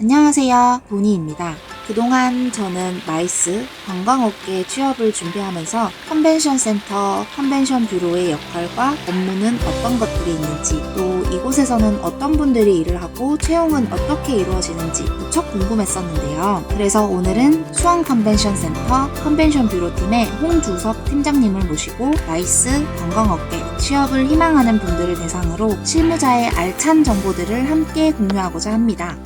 안녕하세요. 도니입니다. 그동안 저는 마이스 관광업계 취업을 준비하면서 컨벤션 센터, 컨벤션 뷰로의 역할과 업무는 어떤 것들이 있는지, 또 이곳에서는 어떤 분들이 일을 하고 채용은 어떻게 이루어지는지 무척 궁금했었는데요. 그래서 오늘은 수원 컨벤션 센터 컨벤션 뷰로 팀의 홍주섭 팀장님을 모시고 마이스 관광업계 취업을 희망하는 분들을 대상으로 실무자의 알찬 정보들을 함께 공유하고자 합니다.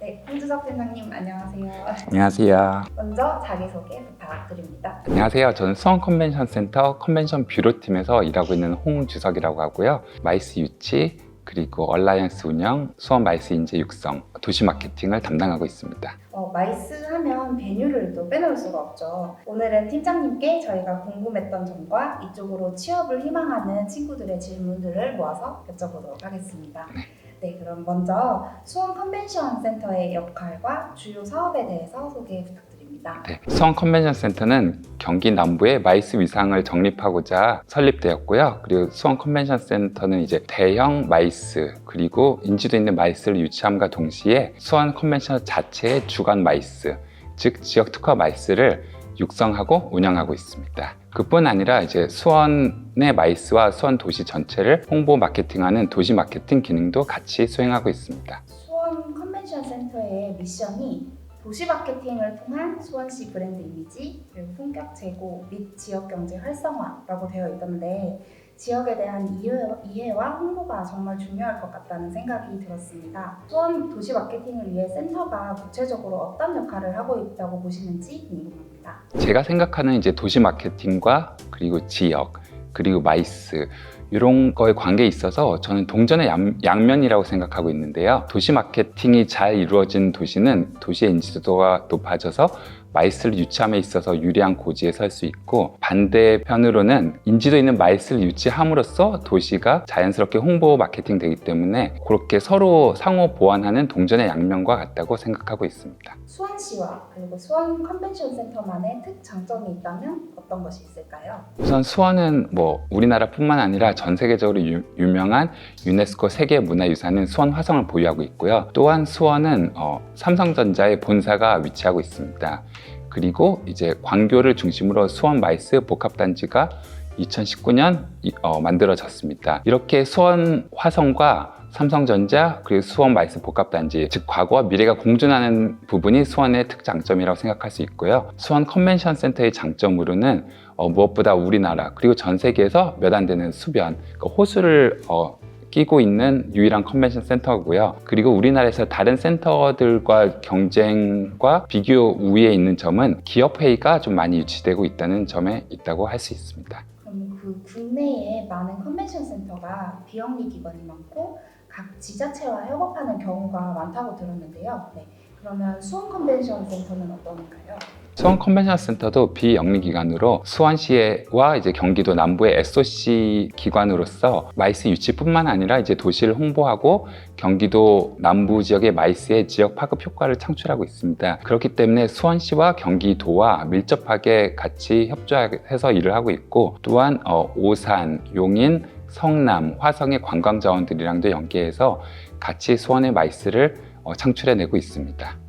네, 홍주석 팀장님 안녕하세요. 안녕하세요. 먼저 자기소개 부탁드립니다. 안녕하세요. 저는 수원 컨벤션 센터 컨벤션 뷰로팀에서 일하고 있는 홍주석이라고 하고요. 마이스 유치 그리고 얼라이언스 운영, 수원 마이스 인재 육성, 도시 마케팅을 담당하고 있습니다. 어, 마이스 하면 베뉴를 또 빼놓을 수가 없죠. 오늘은 팀장님께 저희가 궁금했던 점과 이쪽으로 취업을 희망하는 친구들의 질문들을 모아서 여쭤보도록 하겠습니다. 네, 그럼 먼저 수원 컨벤션 센터의 역할과 주요 사업에 대해서 소개 부탁드립니다. 네, 수원 컨벤션 센터는 경기 남부에 마이스 위상을 정립하고자 설립되었고요. 그리고 수원 컨벤션 센터는 이제 대형 마이스 그리고 인지도 있는 마이스를 유치함과 동시에 수원 컨벤션 자체의 주간 마이스, 즉 지역 특화 마이스를 육성하고 운영하고 있습니다. 그뿐 아니라 이제 수원의 마이스와 수원 도시 전체를 홍보 마케팅하는 도시 마케팅 기능도 같이 수행하고 있습니다. 수원 컨벤션 센터의 미션이 도시 마케팅을 통한 수원시 브랜드 이미지, 그리고 품격 제고 및 지역 경제 활성화라고 되어 있던데 지역에 대한 이해, 이해와 홍보가 정말 중요할 것 같다는 생각이 들었습니다. 수원 도시 마케팅을 위해 센터가 구체적으로 어떤 역할을 하고 있다고 보시는지 궁금합니다. 제가 생각하는 이제 도시 마케팅과 그리고 지역 그리고 마이스 이런 거에 관계에 있어서 저는 동전의 양, 양면이라고 생각하고 있는데요. 도시 마케팅이 잘 이루어진 도시는 도시의 인지도가 높아져서 마이스를 유치함에 있어서 유리한 고지에 설 수 있고 반대편으로는 인지도 있는 마이스를 유치함으로써 도시가 자연스럽게 홍보 마케팅 되기 때문에 그렇게 서로 상호 보완하는 동전의 양면과 같다고 생각하고 있습니다. 수원시와 그리고 수원 컨벤션 센터만의 특장점이 있다면 어떤 것이 있을까요? 우선 수원은 뭐 우리나라뿐만 아니라 전 세계적으로 유, 유명한 유네스코 세계 문화유산인 수원 화성을 보유하고 있고요. 또한 수원은 어, 삼성전자의 본사가 위치하고 있습니다. 그리고 이제 광교를 중심으로 수원 마이스 복합단지가 2019년 어, 만들어졌습니다. 이렇게 수원 화성과 삼성전자 그리고 수원 마이스 복합단지 즉 과거와 미래가 공존하는 부분이 수원의 특장점이라고 생각할 수 있고요. 수원 컨벤션 센터의 장점으로는 어, 무엇보다 우리나라 그리고 전 세계에서 몇 안 되는 수변 그 호수를 어, 끼고 있는 유일한 컨벤션 센터고요. 그리고 우리나라에서 다른 센터들과 경쟁과 비교 우위에 있는 점은 기업 회의가 좀 많이 유치되고 있다는 점에 있다고 할 수 있습니다. 그럼 그 국내에 많은 컨벤션 센터가 비영리 기관이 많고 각 지자체와 협업하는 경우가 많다고 들었는데요. 네. 그러면 수원 컨벤션 센터는 어떤가요? 수원 컨벤션 센터도 비영리 기관으로 수원시와 이제 경기도 남부의 SOC 기관으로서 마이스 유치뿐만 아니라 이제 도시를 홍보하고 경기도 남부 지역의 마이스의 지역 파급 효과를 창출하고 있습니다. 그렇기 때문에 수원시와 경기도와 밀접하게 같이 협조해서 일을 하고 있고 또한 어, 오산, 용인, 성남, 화성의 관광 자원들이랑도 연계해서 같이 수원의 마이스를 어, 창출해내고 있습니다.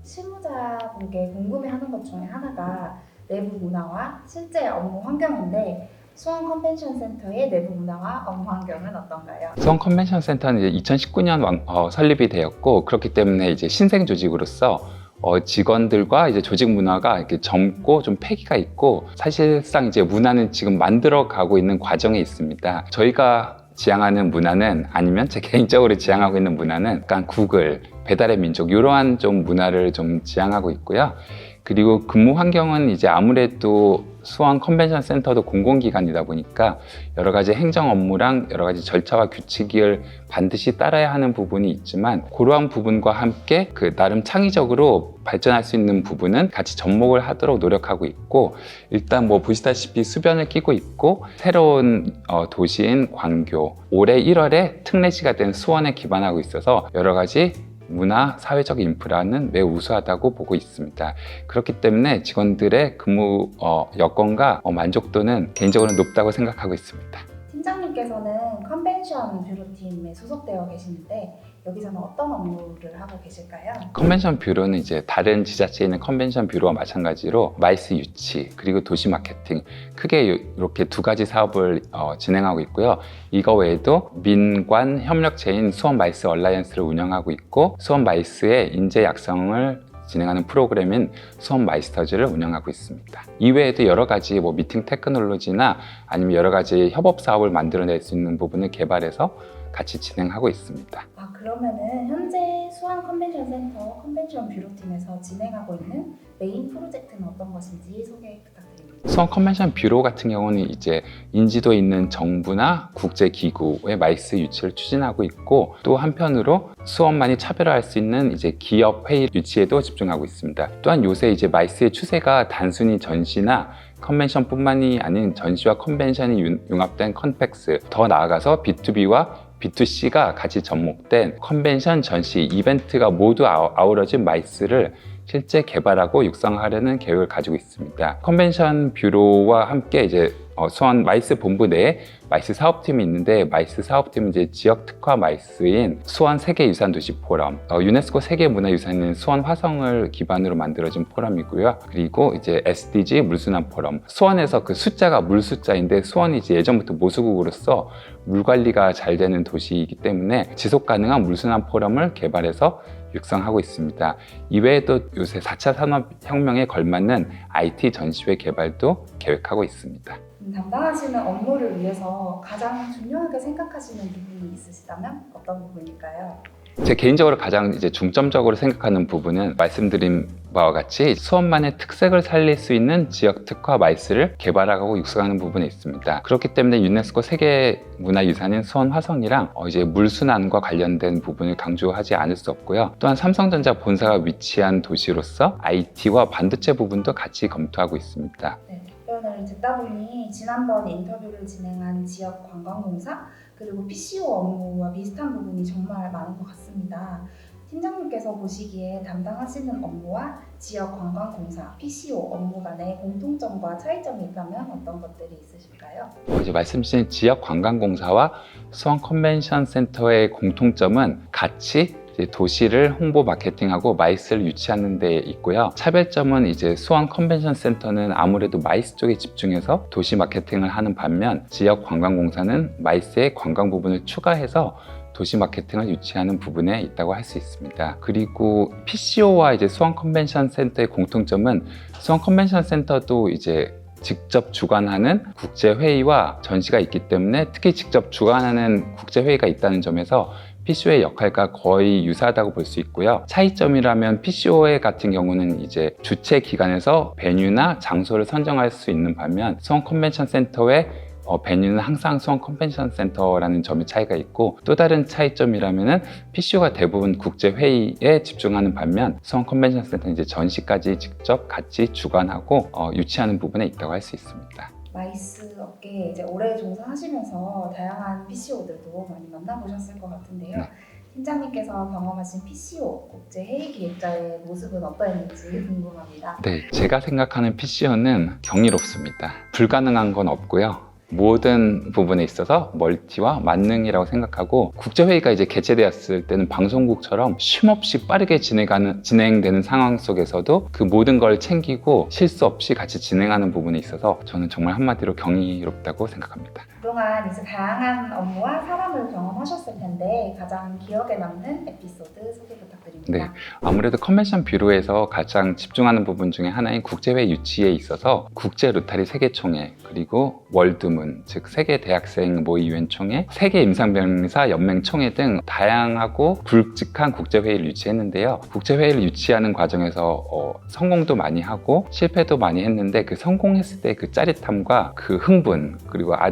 실무자분께 궁금해하는 것 중에 하나가 내부 문화와 실제 업무 환경인데 수원 컨벤션 센터의 내부 문화와 업무 환경은 어떤가요? 수원 컨벤션 센터는 이제 2019년 왕- 어, 설립이 되었고 그렇기 때문에 이제 신생 조직으로서 어, 직원들과 이제 조직 문화가 이렇게 젊고 좀 패기가 있고 사실상 이제 문화는 지금 만들어 가고 있는 과정에 있습니다. 저희가 지향하는 문화는 아니면 제 개인적으로 지향하고 있는 문화는 약간 구글, 배달의 민족 이러한 좀 문화를 좀 지향하고 있고요. 그리고 근무 환경은 이제 아무래도 수원 컨벤션 센터도 공공기관이다 보니까 여러 가지 행정 업무랑 여러 가지 절차와 규칙을 반드시 따라야 하는 부분이 있지만 그러한 부분과 함께 그 나름 창의적으로 발전할 수 있는 부분은 같이 접목을 하도록 노력하고 있고 일단 뭐 보시다시피 수변을 끼고 있고 새로운 어, 도시인 광교 올해 1월에 특례시가 된 수원에 기반하고 있어서 여러 가지 문화, 사회적 인프라는 매우 우수하다고 보고 있습니다. 그렇기 때문에 직원들의 근무 어, 여건과 어, 만족도는 개인적으로 높다고 생각하고 있습니다. 팀장님 팀장님께서는 컨벤션 뷰로팀에 소속되어 계시는데 여기서는 어떤 업무를 하고 계실까요? 컨벤션 뷰로는 이제 다른 지자체에 있는 컨벤션 뷰로와 마찬가지로 마이스 유치 그리고 도시 마케팅 크게 이렇게 두 가지 사업을 어, 진행하고 있고요. 이거 외에도 민관 협력체인 수원 마이스 얼라이언스를 운영하고 있고 수원 마이스의 인재 약성을 진행하는 프로그램인 수원 마이스터즈를 운영하고 있습니다. 이외에도 여러 가지 뭐 미팅 테크놀로지나 아니면 여러 가지 협업 사업을 만들어낼 수 있는 부분을 개발해서 같이 진행하고 있습니다. 아 그러면은 현재 수원 컨벤션 센터 컨벤션 뷰로팀에서 진행하고 있는 메인 프로젝트는 어떤 것인지 소개 부탁드립니다. 수원 컨벤션 뷰로 같은 경우는 이제 인지도 있는 정부나 국제 기구의 마이스 유치를 추진하고 있고 또 한편으로 수원만이 차별화할 수 있는 이제 기업 회의 유치에도 집중하고 있습니다. 또한 요새 이제 마이스의 추세가 단순히 전시나 컨벤션뿐만이 아닌 전시와 컨벤션이 융- 융합된 컨팩스 더 나아가서 B2B와 B2C가 같이 접목된 컨벤션 전시 이벤트가 모두 아우- 아우러진 마이스를 실제 개발하고 육성하려는 계획을 가지고 있습니다. 컨벤션 뷰로와 함께 이제 어, 수원 마이스 본부 내에 마이스 사업팀이 있는데 마이스 사업팀은 이제 지역 특화 마이스인 수원 세계유산도시 포럼, 어, 유네스코 세계문화유산인 수원 화성을 기반으로 만들어진 포럼이고요. 그리고 이제 SDG 물순환 포럼. 수원에서 그 숫자가 물 숫자인데 수원이 이제 예전부터 모수국으로서 물 관리가 잘 되는 도시이기 때문에 지속 가능한 물순환 포럼을 개발해서 육성하고 있습니다. 이외에도 요새 4차 산업혁명에 걸맞는 IT 전시회 개발도 계획하고 있습니다. 음, 담당하시는 업무를 위해서 가장 중요하게 생각하시는 부분이 있으시다면 어떤 부분일까요? 제 개인적으로 가장 이제 중점적으로 생각하는 부분은 말씀드린 바와 같이 수원만의 특색을 살릴 수 있는 지역 특화 마이스를 개발하고 육성하는 부분에 있습니다. 그렇기 때문에 유네스코 세계 문화유산인 수원 화성이랑 어, 이제 물순환과 관련된 부분을 강조하지 않을 수 없고요. 또한 삼성전자 본사가 위치한 도시로서 IT와 반도체 부분도 같이 검토하고 있습니다. 네, 답변을 듣다 보니 지난번 인터뷰를 진행한 지역 관광공사 그리고 PCO 업무와 비슷한 부분이 정말 많은 것 같습니다. 팀장님께서 보시기에 담당하시는 업무와 지역 관광공사, PCO 업무 간의 공통점과 차이점이 있다면 어떤 것들이 있으실까요? 어, 이제 말씀 주신 지역 관광공사와 수원 컨벤션 센터의 공통점은 같이 도시를 홍보 마케팅하고 마이스를 유치하는 데 있고요. 차별점은 이제 수원 컨벤션 센터는 아무래도 마이스 쪽에 집중해서 도시 마케팅을 하는 반면 지역 관광공사는 마이스의 관광 부분을 추가해서 도시 마케팅을 유치하는 부분에 있다고 할 수 있습니다. 그리고 PCO와 이제 수원 컨벤션 센터의 공통점은 수원 컨벤션 센터도 이제 직접 주관하는 국제 회의와 전시가 있기 때문에 특히 직접 주관하는 국제 회의가 있다는 점에서 PCO의 역할과 거의 유사하다고 볼 수 있고요. 차이점이라면 PCO의 같은 경우는 이제 주최 기관에서 베뉴나 장소를 선정할 수 있는 반면 수원 컨벤션 센터의 어, 베뉴는 항상 수원 컨벤션 센터라는 점의 차이가 있고 또 다른 차이점이라면은 PCO가 대부분 국제 회의에 집중하는 반면 수원 컨벤션 센터는 이제 전시까지 직접 같이 주관하고 어, 유치하는 부분에 있다고 할 수 있습니다. 마이스 업계에 이제 오래 종사하시면서 다양한 PCO들도 많이 만나보셨을 것 같은데요. 네. 팀장님께서 경험하신 PCO 국제 회의 기획자의 모습은 어떠했는지 궁금합니다. 네, 제가 생각하는 PCO는 경이롭습니다. 불가능한 건 없고요. 모든 부분에 있어서 멀티와 만능이라고 생각하고 국제회의가 이제 개최되었을 때는 방송국처럼 쉼없이 빠르게 진행하는, 진행되는 상황 속에서도 그 모든 걸 챙기고 실수 없이 같이 진행하는 부분에 있어서 저는 정말 한마디로 경이롭다고 생각합니다. 그동안 이제 다양한 업무와 사람을 경험하셨을 텐데 가장 기억에 남는 에피소드 소개 부탁드립니다. 네. 아무래도 컨벤션 뷰로에서 가장 집중하는 부분 중에 하나인 국제회의 유치에 있어서 국제 로타리 세계총회 그리고 월드문 즉 세계 대학생 모의위원총회, 세계 임상병사 연맹 총회 등 다양하고 굵직한 국제회의를 유치했는데요. 국제회의를 유치하는 과정에서 어, 성공도 많이 하고 실패도 많이 했는데 그 성공했을 때 그 짜릿함과 그 흥분 그리고 아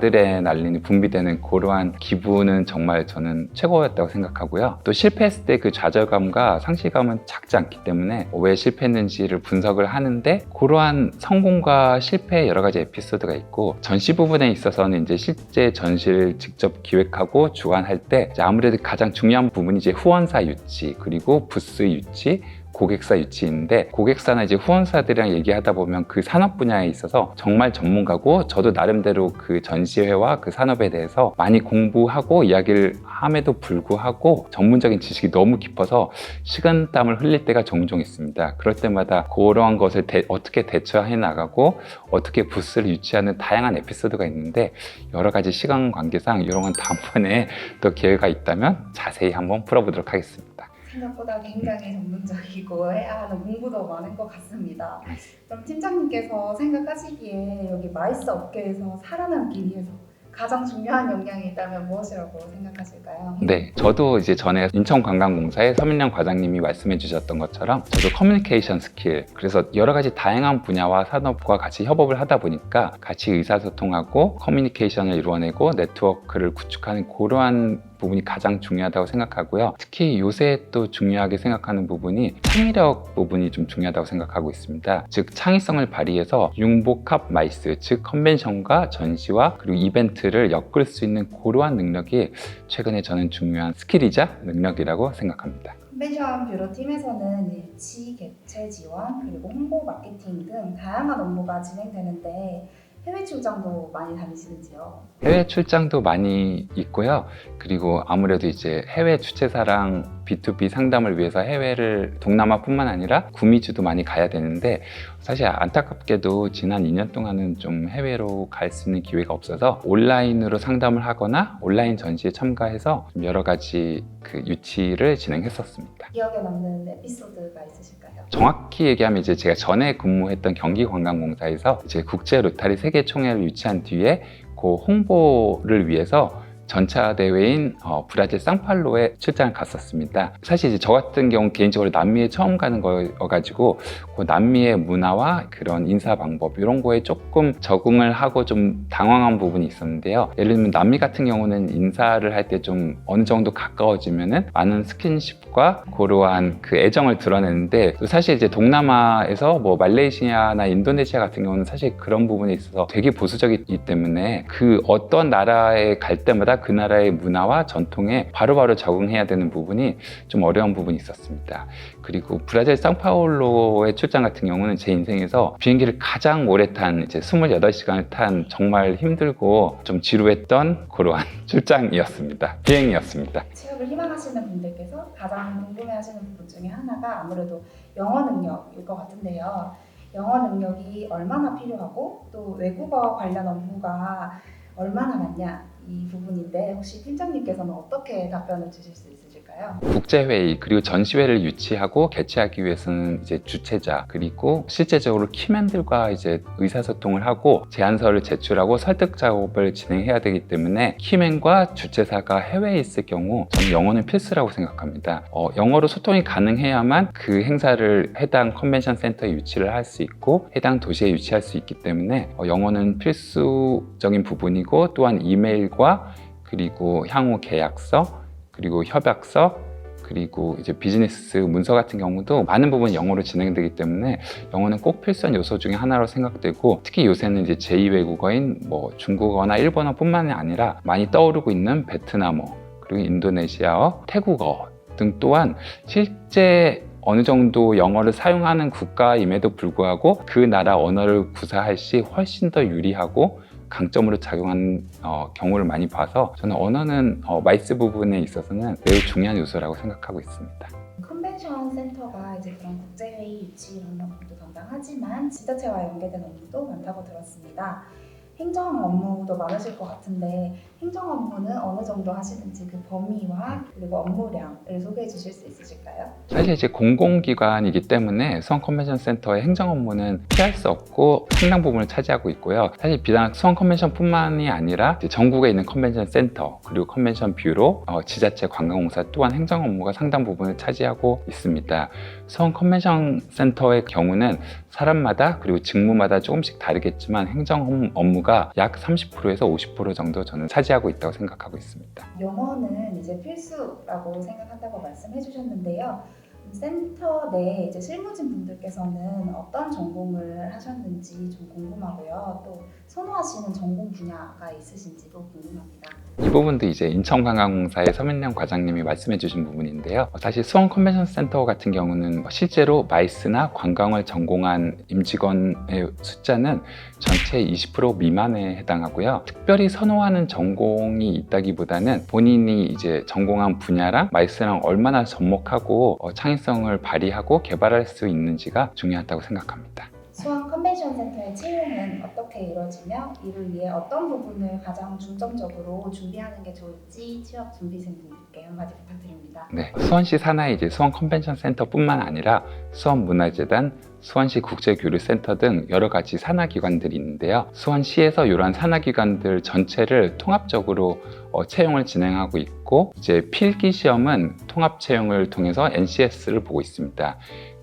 드레날린이 분비되는 그러한 기분은 정말 저는 최고였다고 생각하고요. 또 실패했을 때 그 좌절감과 상실감은 작지 않기 때문에 왜 실패했는지를 분석을 하는데 그러한 성공과 실패의 여러 가지 에피소드가 있고 전시 부분에 있어서는 이제 실제 전시를 직접 기획하고 주관할 때 아무래도 가장 중요한 부분이 이제 후원사 유치 그리고 부스 유치 고객사 유치인데 고객사나 이제 후원사들이랑 얘기하다 보면 그 산업 분야에 있어서 정말 전문가고 저도 나름대로 그 전시회와 그 산업에 대해서 많이 공부하고 이야기를 함에도 불구하고 전문적인 지식이 너무 깊어서 식은땀을 흘릴 때가 종종 있습니다. 그럴 때마다 그러한 것을 대- 어떻게 대처해 나가고 어떻게 부스를 유치하는 다양한 에피소드가 있는데 여러 가지 시간 관계상 이런 건 다음번에 또 기회가 있다면 자세히 한번 풀어보도록 하겠습니다. 생각보다 굉장히 전문적이고 해야 하는 공부도 많은 것 같습니다. 그럼 팀장님께서 생각하시기에 여기 마이스 업계에서 살아남기 위해서 가장 중요한 역량이 있다면 무엇이라고 생각하실까요? 네, 저도 이제 전에 인천관광공사의 서민영 과장님이 말씀해 주셨던 것처럼 저도 커뮤니케이션 스킬, 그래서 여러 가지 다양한 분야와 산업과 같이 협업을 하다 보니까 같이 의사소통하고 커뮤니케이션을 이루어내고 네트워크를 구축하는 그러한 부분이 가장 중요하다고 생각하고요. 특히 요새 또 중요하게 생각하는 부분이 창의력 부분이 좀 중요하다고 생각하고 있습니다. 즉 창의성을 발휘해서 융복합 마이스, 즉 컨벤션과 전시와 그리고 이벤트를 엮을 수 있는 그러한 능력이 최근에 저는 중요한 스킬이자 능력이라고 생각합니다. 컨벤션 뷰로 팀에서는 일치, 개최 지원, 그리고 홍보, 마케팅 등 다양한 업무가 진행되는데 해외 출장도 많이 다니시는지요? 해외 출장도 많이 있고요. 그리고 아무래도 이제 해외 주최사랑 B2B 상담을 위해서 해외를 동남아뿐만 아니라 구미주도 많이 가야 되는데 사실 안타깝게도 지난 2년 동안은 좀 해외로 갈 수 있는 기회가 없어서 온라인으로 상담을 하거나 온라인 전시에 참가해서 좀 여러 가지 그 유치를 진행했었습니다. 기억에 남는 에피소드가 있으실까요? 정확히 얘기하면 이제 제가 전에 근무했던 경기관광공사에서 이제 국제 로타리 세계 총회를 유치한 뒤에 그 홍보를 위해서 전차 대회인 어, 브라질 상팔로에 출장을 갔었습니다. 사실 이제 저 같은 경우 개인적으로 남미에 처음 가는 거여가지고 그 남미의 문화와 그런 인사 방법 이런 거에 조금 적응을 하고 좀 당황한 부분이 있었는데요. 예를 들면 남미 같은 경우는 인사를 할 때 좀 어느 정도 가까워지면은 많은 스킨십과 그러한 그 애정을 드러내는데 또 사실 이제 동남아에서 뭐 말레이시아나 인도네시아 같은 경우는 사실 그런 부분에 있어서 되게 보수적이기 때문에 그 어떤 나라에 갈 때마다 그 나라의 문화와 전통에 바로바로 적응해야 되는 부분이 좀 어려운 부분이 있었습니다. 그리고 브라질 상파울로의 출장 같은 경우는 제 인생에서 비행기를 가장 오래 탄 이제 28시간을 탄 정말 힘들고 좀 지루했던 그러한 출장이었습니다. 비행이었습니다. 취업을 희망하시는 분들께서 가장 궁금해하시는 부분 중에 하나가 아무래도 영어 능력일 것 같은데요. 영어 능력이 얼마나 필요하고 또 외국어 관련 업무가 얼마나 많냐 이 부분인데 혹시 팀장님께서는 어떻게 답변을 주실 수 있으 국제회의 그리고 전시회를 유치하고 개최하기 위해서는 이제 주최자 그리고 실제적으로 키맨들과 이제 의사소통을 하고 제안서를 제출하고 설득 작업을 진행해야 되기 때문에 키맨과 주최사가 해외에 있을 경우 저는 영어는 필수라고 생각합니다. 어, 영어로 소통이 가능해야만 그 행사를 해당 컨벤션 센터에 유치를 할 수 있고 해당 도시에 유치할 수 있기 때문에 어, 영어는 필수적인 부분이고 또한 이메일과 그리고 향후 계약서 그리고 협약서 그리고 이제 비즈니스 문서 같은 경우도 많은 부분이 영어로 진행되기 때문에 영어는 꼭 필수한 요소 중에 하나로 생각되고 특히 요새는 이제 제2외국어인 뭐 중국어나 일본어뿐만이 아니라 많이 떠오르고 있는 베트남어 그리고 인도네시아어, 태국어 등 또한 실제 어느 정도 영어를 사용하는 국가임에도 불구하고 그 나라 언어를 구사할 시 훨씬 더 유리하고 강점으로 작용하는 어, 경우를 많이 봐서 저는 언어는 어, 마이스 부분에 있어서는 매우 중요한 요소라고 생각하고 있습니다. 컨벤션 센터가 이제 그런 국제회의 유치 이런 업무도 담당하지만 지자체와 연계된 업무도 많다고 들었습니다. 행정 업무도 많으실 것 같은데 행정 업무는 어느 정도 하시는지 그 범위와 그리고 업무량을 소개해 주실 수 있으실까요? 사실 이제 공공기관이기 때문에 수원 컨벤션 센터의 행정 업무는 피할 수 없고 상당 부분을 차지하고 있고요. 사실 비단 수원 컨벤션뿐만이 아니라 전국에 있는 컨벤션 센터 그리고 컨벤션 뷰로 어, 지자체 관광공사 또한 행정 업무가 상당 부분을 차지하고 있습니다. 수원 컨벤션 센터의 경우는 사람마다 그리고 직무마다 조금씩 다르겠지만 행정 업- 업무가 약 30%에서 50% 정도 저는 차지 하고 있다고 생각하고 있습니다. 영어는 이제 필수라고 생각한다고 말씀해 주셨는데요. 센터 내 이제 실무진 분들께서는 어떤 전공을 하셨는지 좀 궁금하고요. 또 선호하시는 전공 분야가 있으신지도 궁금합니다. 이 부분도 이제 인천관광공사의 서민영 과장님이 말씀해 주신 부분인데요. 어, 사실 수원 컨벤션 센터 같은 경우는 실제로 마이스나 관광을 전공한 임직원의 숫자는 전체의 20% 미만에 해당하고요. 특별히 선호하는 전공이 있다기보다는 본인이 이제 전공한 분야랑 마이스랑 얼마나 접목하고 어, 창의성을 발휘하고 개발할 수 있는지가 중요하다고 생각합니다. 수원 컨벤션 센터의 채용은 어떻게 이루어지며 이를 위해 어떤 부분을 가장 중점적으로 준비하는 게 좋을지 취업 준비생분들께 한마디 부탁드립니다. 네, 수원시 산하의 이제 수원 컨벤션 센터뿐만 아니라 수원 문화재단, 수원시 국제교류센터 등 여러 가지 산하 기관들이 있는데요. 수원시에서 이러한 산하 기관들 전체를 통합적으로 어, 채용을 진행하고 있고 이제 필기 시험은 통합 채용을 통해서 NCS를 보고 있습니다.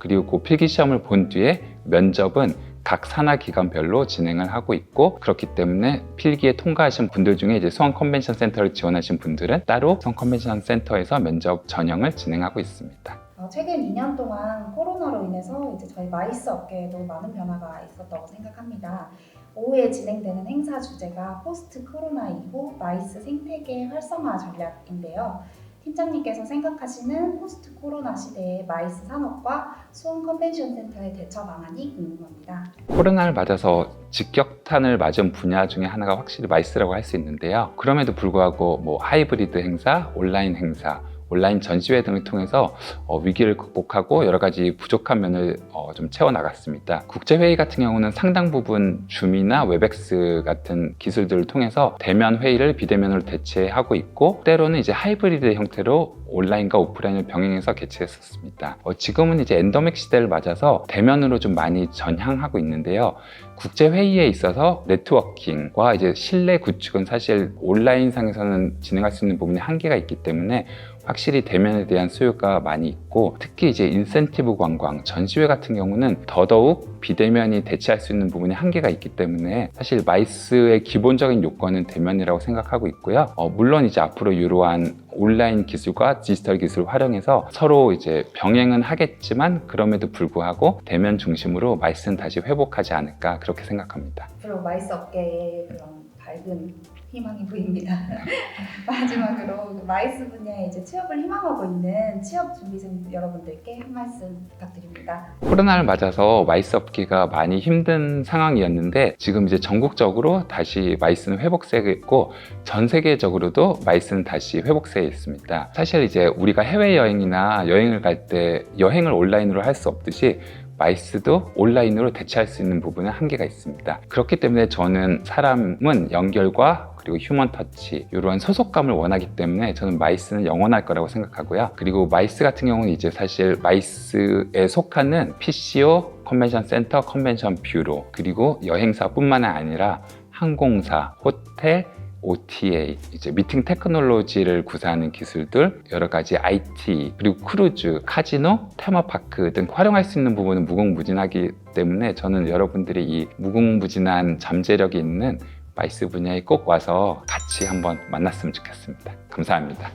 그리고 그 필기 시험을 본 뒤에 면접은 각 산하 기관별로 진행을 하고 있고 그렇기 때문에 필기에 통과하신 분들 중에 이제 수원 컨벤션 센터를 지원하신 분들은 따로 수원 컨벤션 센터에서 면접 전형을 진행하고 있습니다. 어, 최근 2년 동안 코로나로 인해서 이제 저희 마이스 업계에도 많은 변화가 있었다고 생각합니다. 오후에 진행되는 행사 주제가 포스트 코로나 이후 마이스 생태계 활성화 전략인데요. 팀장님께서 생각하시는 포스트 코로나 시대의 마이스 산업과 수원 컨벤션 센터의 대처 방안이 궁금합니다. 코로나를 맞아서 직격탄을 맞은 분야 중에 하나가 확실히 마이스라고 할 수 있는데요. 그럼에도 불구하고 뭐 하이브리드 행사, 온라인 행사, 온라인 전시회 등을 통해서 어, 위기를 극복하고 여러 가지 부족한 면을 어, 좀 채워 나갔습니다. 국제 회의 같은 경우는 상당 부분 줌이나 웹엑스 같은 기술들을 통해서 대면 회의를 비대면으로 대체하고 있고 때로는 이제 하이브리드 형태로 온라인과 오프라인을 병행해서 개최했었습니다. 어, 지금은 이제 엔더믹 시대를 맞아서 대면으로 좀 많이 전향하고 있는데요. 국제 회의에 있어서 네트워킹과 이제 실내 구축은 사실 온라인 상에서는 진행할 수 있는 부분이 한계가 있기 때문에 확실히 대면에 대한 수요가 많이 있고 특히 이제 인센티브 관광, 전시회 같은 경우는 더더욱 비대면이 대체할 수 있는 부분이 한계가 있기 때문에 사실 마이스의 기본적인 요건은 대면이라고 생각하고 있고요. 어, 물론 이제 앞으로 이러한 온라인 기술과 디지털 기술을 활용해서 서로 이제 병행은 하겠지만 그럼에도 불구하고 대면 중심으로 마이스는 다시 회복하지 않을까 그렇게 생각합니다. 앞으로 마이스 업계에 그런 밝은 희망이 보입니다. 마지막으로 그 마이스 분야에 이제 취업을 희망하고 있는 취업 준비생 여러분들께 한 말씀 부탁드립니다. 코로나를 맞아서 마이스 업계가 많이 힘든 상황이었는데 지금 이제 전국적으로 다시 마이스는 회복세에 있고 전 세계적으로도 마이스는 다시 회복세에 있습니다. 사실 이제 우리가 해외 여행이나 여행을 갈 때 여행을 온라인으로 할 수 없듯이 마이스도 온라인으로 대체할 수 있는 부분은 한계가 있습니다. 그렇기 때문에 저는 사람은 연결과 그리고 휴먼 터치 이러한 소속감을 원하기 때문에 저는 마이스는 영원할 거라고 생각하고요. 그리고 마이스 같은 경우는 이제 사실 마이스에 속하는 PCO, 컨벤션 센터, 컨벤션 뷰로 그리고 여행사뿐만 아니라 항공사, 호텔, OTA, 이제 미팅 테크놀로지를 구사하는 기술들, 여러 가지 IT, 그리고 크루즈, 카지노, 테마파크 등 활용할 수 있는 부분은 무궁무진하기 때문에 저는 여러분들이 이 무궁무진한 잠재력이 있는 마이스 분야에 꼭 와서 같이 한번 만났으면 좋겠습니다. 감사합니다.